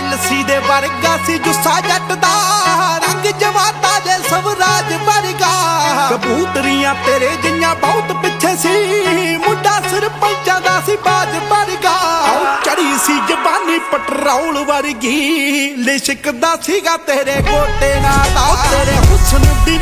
ਵਰਗਾ ਸੀ ਜੁੱਸਾ ਜੱਟ ਦਾ। ਰੰਗ ਜਵਾਤਾ ਦੇ ਸਵਰਾਜ ਵਰਗਾ। ਕਬੂਤਰੀਆਂ ਤੇਰੇ ਜਿਹੀਆਂ ਬਹੁਤ ਪਿੱਛੇ ਸੀ। ਮੁੰਡਾ ਸਰਪੰਚਾਂ ਦਾ ਸੀ ਬਾਜ ਵਰਗਾ। ਚੜੀ ਸੀ ਜਵਾਨੀ ਪਟਰੌਲ ਵਰਗੀ। ਲਿਸ਼ਕਦਾ ਸੀਗਾ ਤੇਰੇ ਕੋਟੇ ਨਾਲ। ਤੇਰੇ ਹੁਸਨ ਦੀ